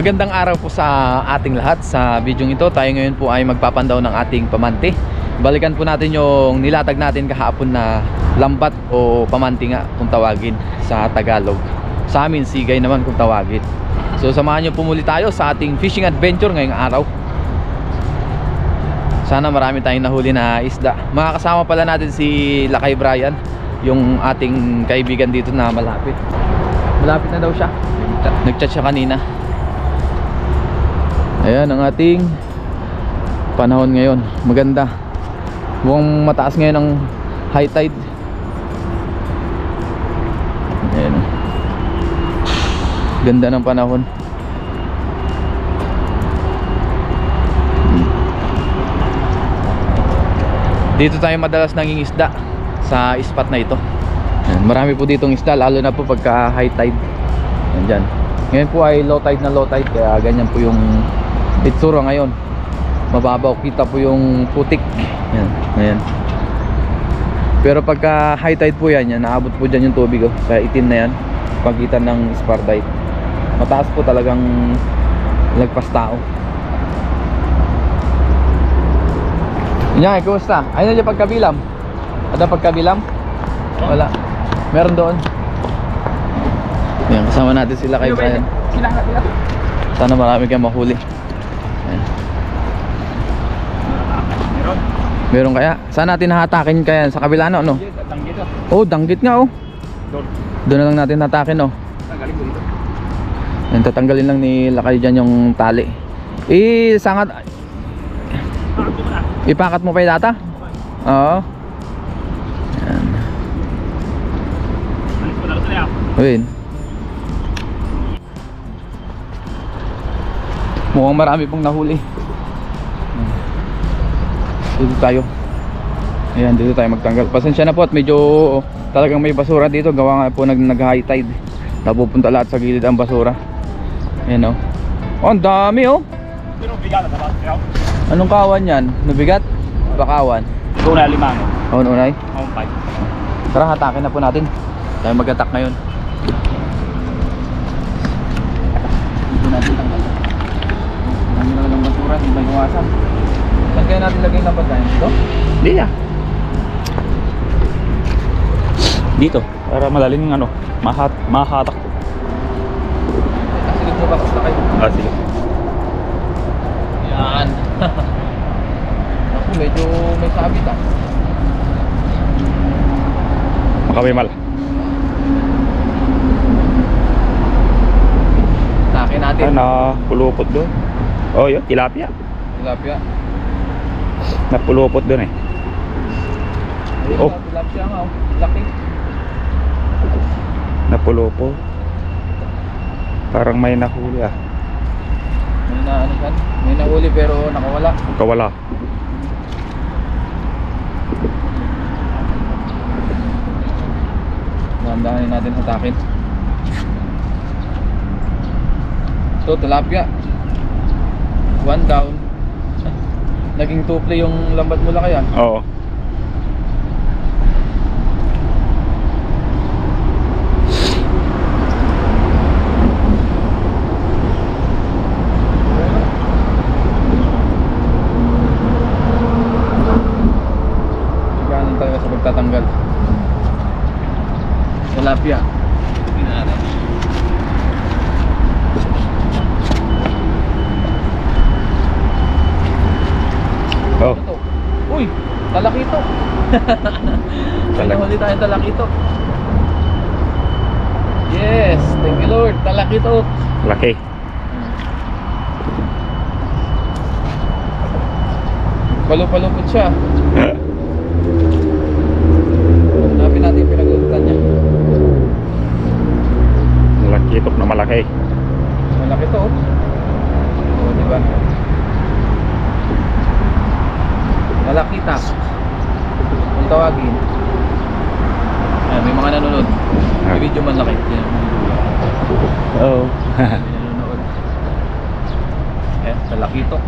Magandang araw po sa ating lahat sa video ito. Tayo ngayon po ay magpapandaw ng ating pamante. Balikan po natin yung nilatag natin kahapon na lambat o pamante nga kung tawagin sa Tagalog. Sa amin sigay naman kung tawagin. So samahan niyo po muli tayo sa ating fishing adventure ngayong araw. Sana marami tayong nahuli na isda. Makakasama pala natin si Lakay Brian, yung ating kaibigan dito na malapit. Malapit na daw siya. Nag-chat siya kanina. Ayan ang ating panahon ngayon. Maganda. Mukhang mataas ngayon ang high tide. Ayan. Ganda ng panahon. Dito tayo madalas naging isda sa spot na ito. Ayan, marami po ditong isda lalo na po pagka high tide. Ayan dyan. Ngayon po ay low tide na low tide kaya ganyan po yung itsura ngayon. Mababaw kita po yung putik. Ayan, ayan. Pero pagka high tide po yan, yan naabot po dyan yung tubig oh. Kaya itim na yan. Pagitan ng spardite. Mataas po talagang lagpas tao. Yan, kumusta? Ayun na dyan pagkabilam. Ada pagkabilam? Wala. Meron doon. Yan, kasama natin sila kay Brian. Sana marami kayong mahuli. Ayan. Meron? Meron kaya? Saan natin hahatakin kaya? Sa kabila no? no? Yes. Oh, danggit nga oh. Doon. Doon na lang natin hatakin oh. Tanggalin ko dito. Yan, tatanggalin lang ni Lakay dyan yung tali. Eh, sangat... Ipakat mo pa yung data? Oo. Yan. Win. Mukhang marami pong nahuli. Dito tayo. Ayan, dito tayo magtanggal. Pasensya na po at medyo talagang may basura dito. Gawa nga po nag, nag high tide. Napupunta lahat sa gilid ang basura. Ayan o. Oh, ang dami oh. Anong kawan yan? Nabigat? Bakawan. Ikaw na limang. Oh, unay. Ako five. Tara, hatakin na po natin. Tayo mag-attack ngayon. Dito natin tanggal. Lang basura, hindi may iwasan. Kaya natin lagay ng pagkain? Dito? Hindi ah. Dito. Para malalim yung ano. Mahat, mahatak ko. Kasilip mo ba kasi kayo? Ah, sige. Yan. Ako, medyo may sabit ah. Makawimal. Takin natin. Ah, napulupot doon. Oh, yun. Tilapia. Tilapia. Napulupot doon eh. Oh. oh. Laki. Napulupot. Parang may nahuli ah. May na ano yan? May nahuli pero nakawala. Kawala. Dahan-dahanin natin hatakin. So, tilapia. One down. Naging two play yung lambat mula kaya. Oo. Ganun talaga sa pagtatanggal. Tilapia. Tingnan natin. Oh. Ano to? Talakito! May Talak- nahuli tayong talakito. Yes! Thank you Lord! Talakito! Laki. Palupalupot siya. Hanapin natin yung pinaglulutan niya. Lakitok na malaki. Malaki to oh. Oo, di ba? Malakita. Kung tawagin. Ayan, may mga nanonood. Ah. May video man laki. Yan. Oo. May nanonood. Eh, malaki to.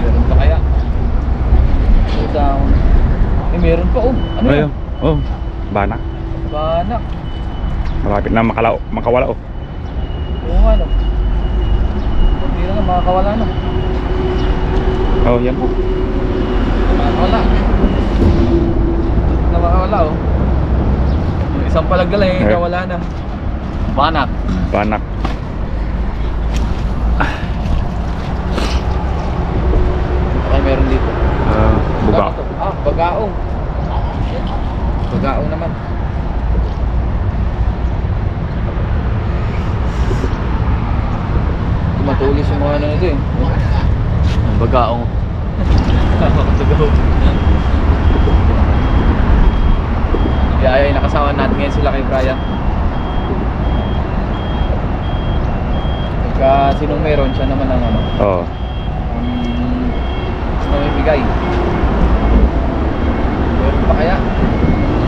Meron pa kaya? Go down. Eh, meron pa oh. Ano Ayun. yan? Oh. Banak. Banak. Malapit na makala makawala oh. Oo nga no. Hindi na makakawala no. Oh, yan po. Makakawala. Na makakawala oh. Yung isang palagdala eh, Eh. wala na. Banak. Banak. Ay meron dito. Ah, buga. Ano to? Ah, bagaong. Bagaong naman. Tumatulis yung mga ano nito eh. Ang bagaong. Nakakatagaw. Kaya ay nakasama natin ngayon sila kay Brian. Pagka sinong meron, siya naman ang ano, Oh. ang mamimigay. Meron pa kaya?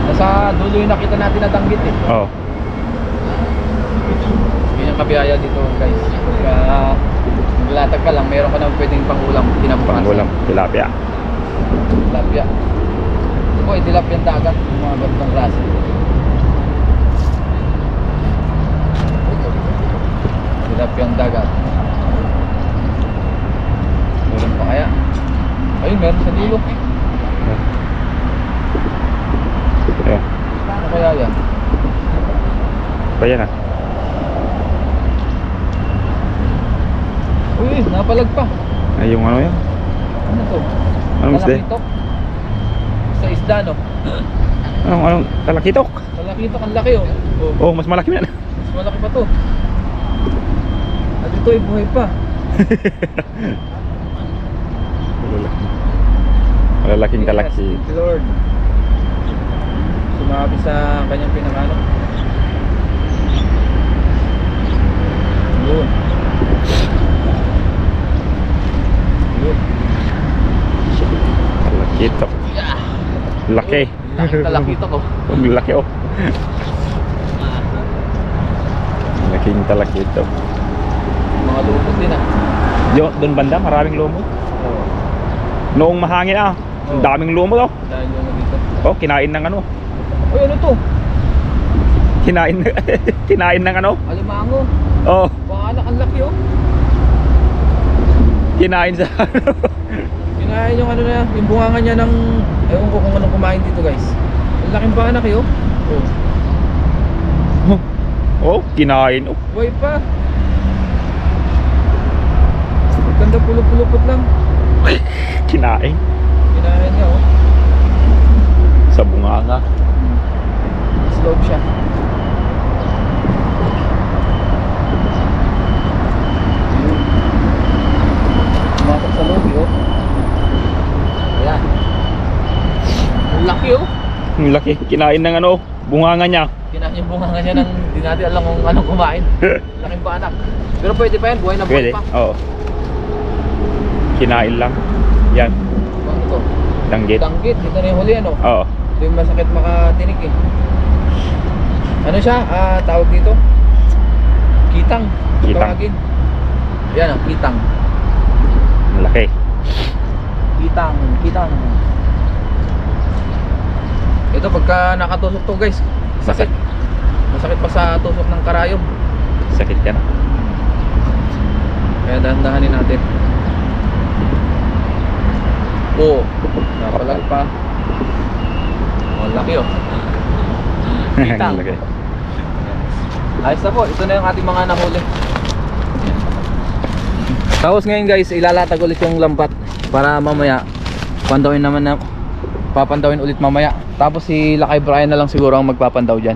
Nasa dulo yung nakita natin na danggit eh. Oh. Yun yung kabiyaya dito guys. Kaya maglatag ka lang, meron ka naman pwedeng pangulam, tinabukasan. Pangulam. Tilapia. Tilapia. Ito po, tilapia ang dagat, yung mga ganitong klase. Tilapia ang dagat. Meron pa kaya? Ayun, meron sa dulo. Ayun. Ano kaya yan? Pa yan ah. Uy, napalag pa. Ay, yung ano yan? Ano to? Anong isda? Talakitok? Sa isda, no? Anong, anong talakitok? Talakitok, ang laki, oh. oh. Oh, mas malaki yan. Mas malaki pa to. At ito ay buhay pa. Malalaki. Malalaking talaki. Yes, Lord. Sumabi sa kanyang pinakano. Yun. Yun. Yeah. Laki. Laki talakitok oh. Ang laki oh. Laking talakitok. Mga lupot din ah. Yo, doon banda, maraming lumot. Oo. Noong mahangin ah, ang Oh. daming lumot oh. Dahil yung dito. Oh, kinain ng ano? Uy, ano to? Kinain kinain ng ano? Alimango. Oh, Baka anak, ang laki oh. kinain sa ano? Kinain yung ano na, yung bunganga niya ng, ewan ko kung anong kumain dito guys. Ang laking banak eh oh. Oh. oh, kinain oh. Buhay pa. Ganda pulupulupot lang. Kinain Kinain niya oh. sa bunganga. Slope siya. Tumatak sa loob eh, oh. Ang laki oh. Ang laki, kinain ng ano, bunganga niya. Kinain yung bunganga niya ng hindi natin alam kung anong kumain. Laking banak. Pero pwede pa yan, buhay na buhay Pwede, pa. oo. Kinain lang. Yan, Ano to? danggit. Danggit, ito na yung huli ano. Oo. Ito yung masakit makatinik eh. Ano siya? Ah, tawag dito? Kitang. Kitang. Tawagin. Yan ah, kitang. Ang laki. Kitang, kitang. Ito pagka nakatusok to guys, sakit. Masakit pa sa tusok ng karayom. Sakit yan. Kaya dahan-dahanin natin. Oo. Napalag pa. Oh, laki oh. Kitang. Ayos na po, ito na yung ating mga nahuli. Tapos ngayon guys, ilalatag ulit yung lambat para mamaya pandawin naman na papandawin ulit mamaya. Tapos si Lakay Brian na lang siguro ang magpapandaw diyan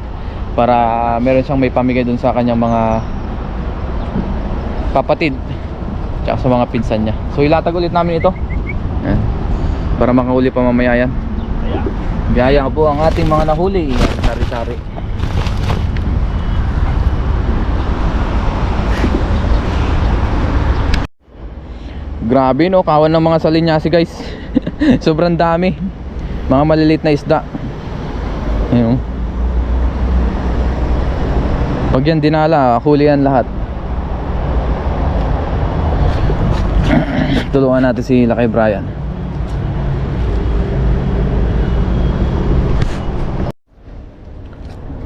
para meron siyang may pamigay dun sa kanyang mga kapatid tsaka sa mga pinsan niya. So ilatag ulit namin ito. Yan. Para makahuli pa mamaya yan. Biyaya po ang ating mga nahuli. Sari-sari. Grabe no, kawan ng mga salinyasi guys. Sobrang dami. Mga maliliit na isda. Ayun. Pag yan dinala, huli yan lahat. Tulungan natin si Lakay Brian.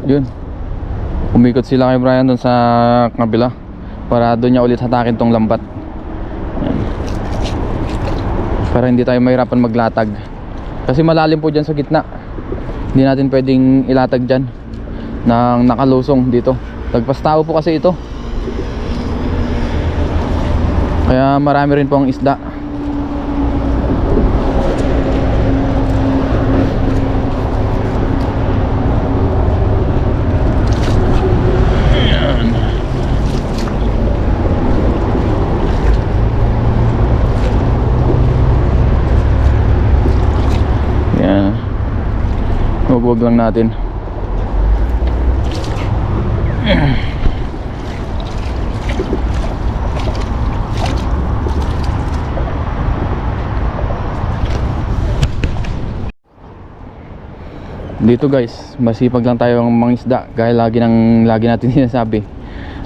Yun. Umikot sila kay Brian doon sa kabila. para doon niya ulit hatakin tong lambat. Para hindi tayo mahirapan maglatag. Kasi malalim po dyan sa gitna. Hindi natin pwedeng ilatag dyan ng nakalusong dito. Lagpas tao po kasi ito. Kaya marami rin po ang isda Huwag lang natin. Dito guys, masipag lang tayo ng mangisda Gaya lagi ng lagi natin sinasabi.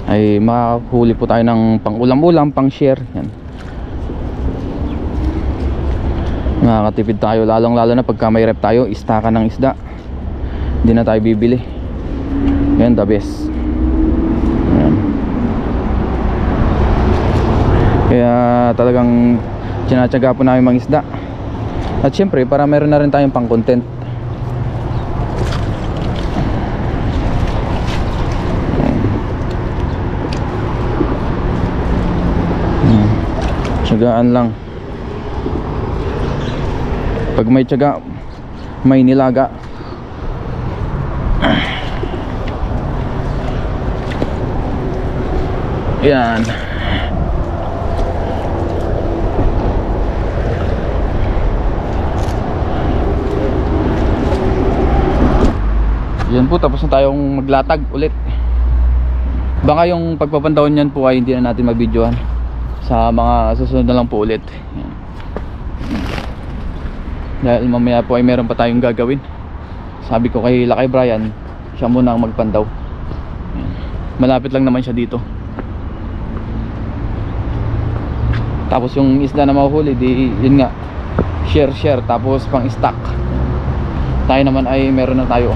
Ay makahuli po tayo ng pang ulam-ulam, pang share Yan. Nakakatipid tayo lalong lalo na pagka may rep tayo Istaka ng isda Hindi na tayo bibili. Yan the best. Yan. Kaya talagang Tinatsaga po namin mga isda At syempre para meron na rin tayong pang content. Hmm. Tsagaan lang. Pag may tsaga May nilaga Yan. Yan po tapos na tayong maglatag ulit. Baka yung pagpapandahon niyan po ay hindi na natin mabidyohan. Sa mga susunod na lang po ulit. Yan. dahil mamaya po ay meron pa tayong gagawin. Sabi ko kay Lakay Brian siya muna ang magpandaw. Malapit lang naman siya dito tapos yung isda na mahuhuli di yun nga share share. Tapos pang stock. Tayo naman ay meron na tayo.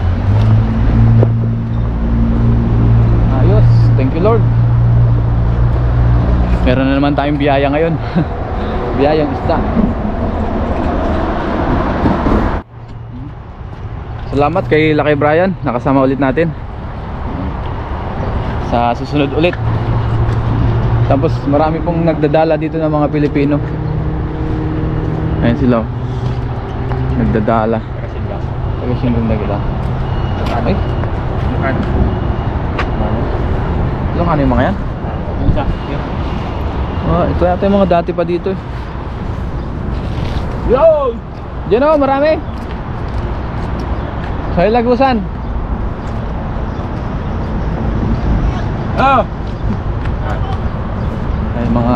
Ayos. Thank you Lord. Meron na naman tayong biyaya ngayon. Biyayang isda. Salamat kay Lakay Brian. Nakasama ulit natin. Sa susunod ulit tapos marami pong nagdadala dito ng mga Pilipino ayun sila oh. nagdadala taga siyang nagdala ay ilang ano yung mga yan Oh, ito yata yung mga dati pa dito eh. Yo! Diyan oh, marami. Sa Lagusan. Ah! Ay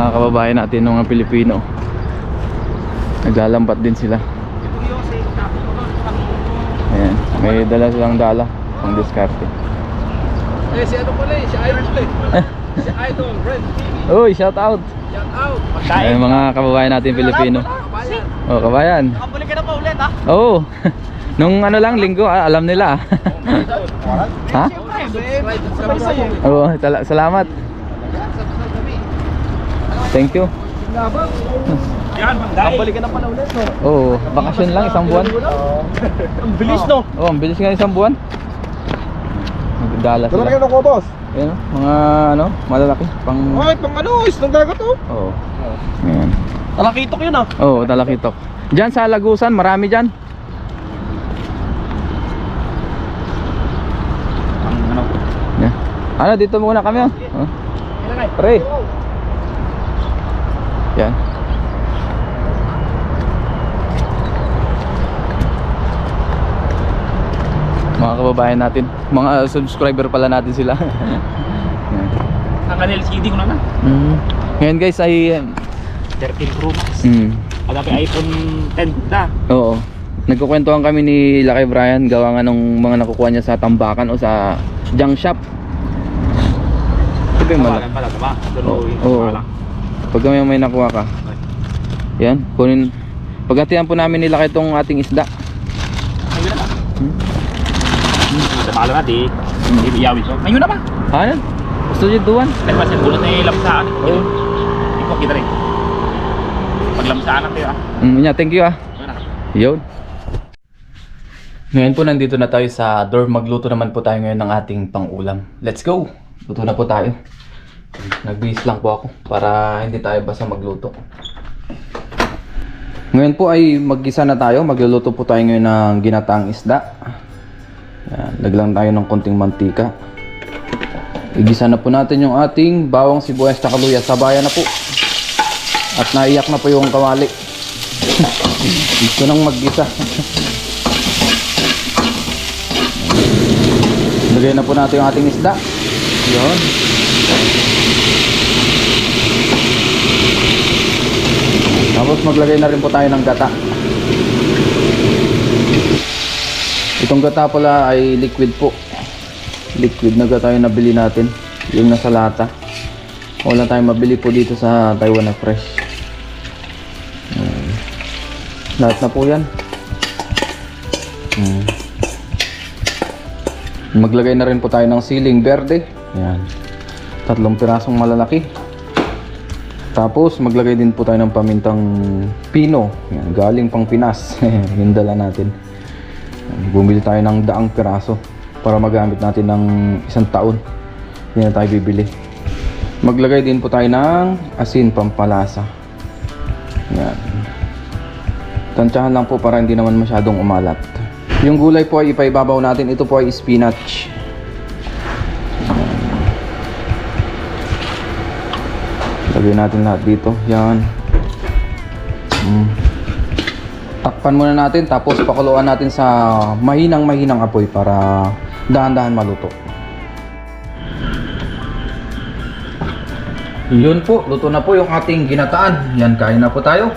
mga kababayan natin ng mga Pilipino. Naglalambat din sila. Ayan, may dala silang dala pang diskarte. Eh, si ano pala eh, si Idol eh. si Idol, Red TV, Uy, shout out. shout out. Ay mga kababayan natin Pilipino. Oh, kabayan. Nakabalik ka na pa ulit ha? Oo. Nung ano lang linggo, ah, alam nila. ha? Oo, tala- salamat. Thank you. Yan! Nakabalik ka na pala ulit no? Oo, bakasyon lang isang buwan. Ang bilis no? Oo, ang bilis nga isang buwan. Nagdala sila. ng boss? Ayan, oh, mga ano, malalaki pang Ay, pang ano, isang dagat oh. Oo. Ayan. Talakitok yun ah. Oo, talakitok. Diyan sa Lagusan, marami diyan. Ang ano? Ano, dito muna kami oh. oh. Pre. Yan. Mga kababayan natin, mga subscriber pala natin sila. Ang kanil CD ko na na. Mm. Ngayon guys ay 13 Pro Max. mm, Agapi iPhone 10 na. Oo. Nagkukwentuhan kami ni Lucky Brian gawa nga nung mga nakukuha niya sa tambakan o sa junk shop. Ito yung malaki. Tawagan pala, tama? Oo. Pag may may nakuha ka. Yan, kunin. Paghatihan po namin nila itong ating isda. Hmm? Sa malam natin, hindi biyawin ko. Ngayon na ba? Ano? Gusto niyo duwan? Dahil kasi bulot na lamsaan. Oo. Ko kita rin. Pag lamsaan natin ah. Mm, yeah, thank you ah. Yun. Ngayon po nandito na tayo sa door. Magluto naman po tayo ngayon ng ating pang-ulam. Let's go! Luto na po tayo. Nagbihis lang po ako para hindi tayo basta magluto. Ngayon po ay mag-isa na tayo. Magluluto po tayo ngayon ng ginataang isda. Yan, laglang tayo ng konting mantika. Igisa na po natin yung ating bawang sibuyas at luya. Sabayan na po. At naiyak na po yung kawali. Gusto nang mag-isa. Lagay na po natin yung ating isda. Yun. Tapos maglagay na rin po tayo ng gata. Itong gata pala ay liquid po. Liquid na gata yung nabili natin. Yung nasa lata. Wala tayong mabili po dito sa Taiwan fresh. Lahat na po yan. Hmm. Maglagay na rin po tayo ng siling berde. Yan. Tatlong pirasong malalaki. Tapos maglagay din po tayo ng pamintang pino. Yan. Galing pang Pinas. Yung dala natin. Bumili tayo ng daang piraso para magamit natin ng isang taon. Yan na tayo bibili. Maglagay din po tayo ng asin pampalasa. Yan. Tansyahan lang po para hindi naman masyadong umalat. Yung gulay po ay ipaibabaw natin. Ito po ay spinach. Lagay natin lahat dito. Yan. Mm. Takpan muna natin tapos pakuluan natin sa mahinang mahinang apoy para dahan-dahan maluto. Yun po, luto na po yung ating ginataan. Yan, kain na po tayo.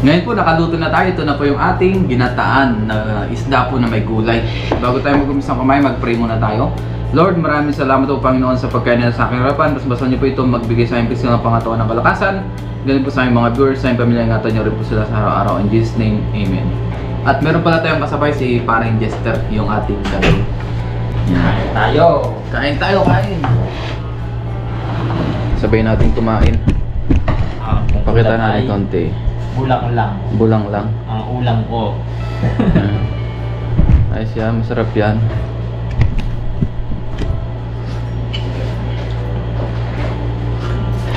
Ngayon po nakaluto na tayo. Ito na po yung ating ginataan na isda po na may gulay. Bago tayo mag-umisang kumain, mag-pray muna tayo. Lord, maraming salamat po Panginoon sa pagkain na sa aking harapan. Mas basta niyo po ito magbigay sa pisil ng pangatawan ng kalakasan. Ganun po sa aming mga viewers, sa aming pamilya, ingatan niyo rin po sila sa araw-araw. In Jesus' name, Amen. At meron pala tayong kasabay si Paring Jester, yung ating gabi. Yan. Tayo. Kain tayo, kain! Sabay natin kumain. Ah, Pakita natin konti. Bulang lang. Bulang lang. Ang ulam ko. Ayos yan, masarap yan.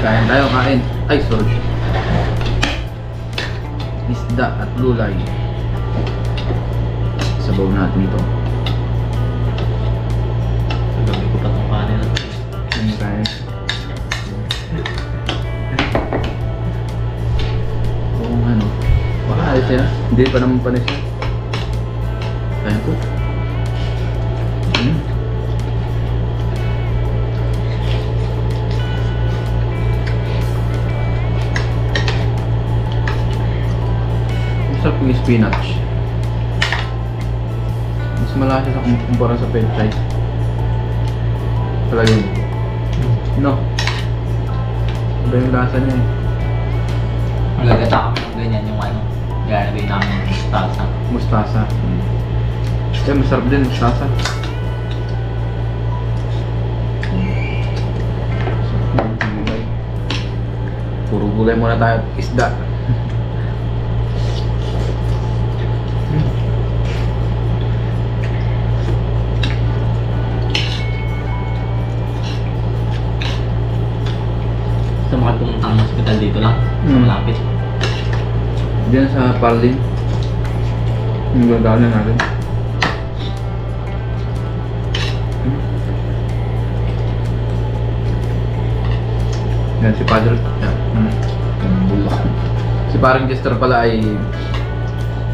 Kain tayo, kain. Ay, sorry. Isda at gulay. Sabaw natin to. Ayos yan. Hindi pa naman panis yan. Kain ko. Hmm. Masarap yung spinach. Mas malasa sa kum- kumpara sa french fries. Talaga yun. No. Iba yung lasa niya eh. Magagata kami ng ganyan yung ano. Gagawin namin ng mustasa. Mustasa. Eh, masarap din mustasa. Puro gulay muna tayo at isda. Sa mga pumuntang hospital dito lang. Sa Hmm. malapit. Diyan sa Parlin. Yung gagawin natin. Yan si Padre. Yan. Hmm. Si parang Jester pala ay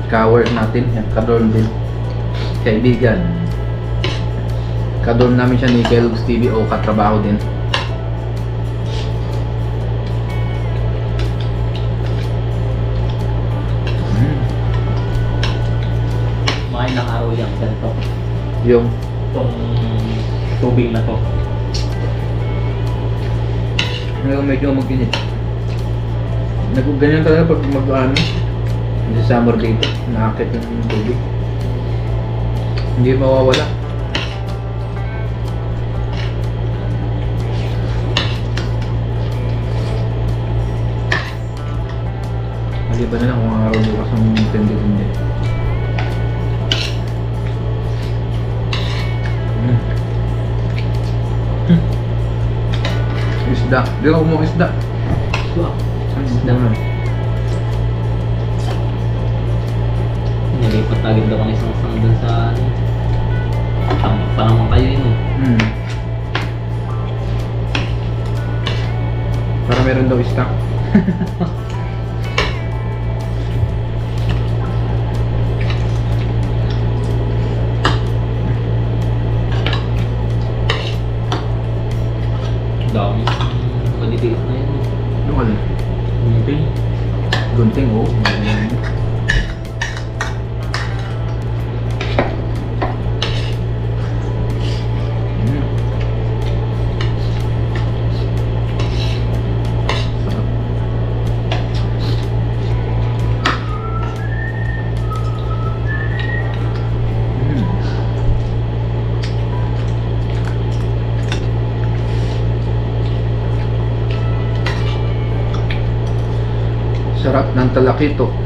cover natin. Yan, kadorm din. Kaibigan. Kadorm namin siya ni Kellogg's TV o katrabaho din. Yung Itong tubig na to. Ngayon medyo maginit. Nag ganyan talaga pag mag ano, Sa summer dito, nakakit yung tubig. Hindi mawawala. Maliban na lang kung araw bukas ang tindi-tindi. Isda. Di ako mo isda. Wow. Isda nga. Nilipat agad daw ang isang sang dun sa ano. Tama pa naman kayo yun oh. Hmm. Para meron daw stock. talakito.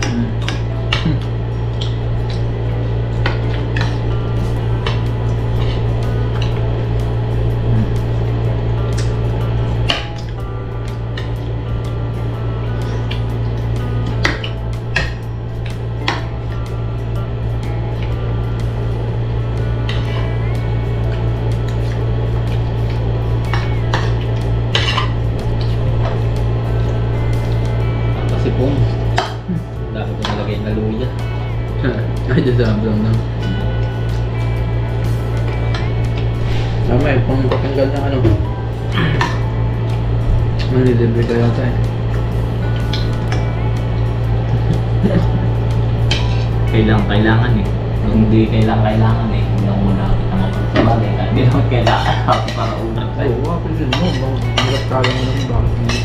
Kailangan, kailangan eh. Hindi kailangan, kailangan eh. Hindi ako muna kita mapagsabalay. Hindi naman kailangan ako para unang Ay, wow, kasi mo, bang hirap talo mo naman bakit hindi.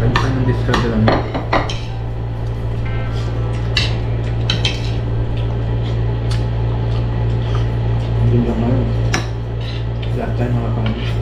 Pwede ka ng discard lang. Hindi lang ngayon. Lahat tayo makakain.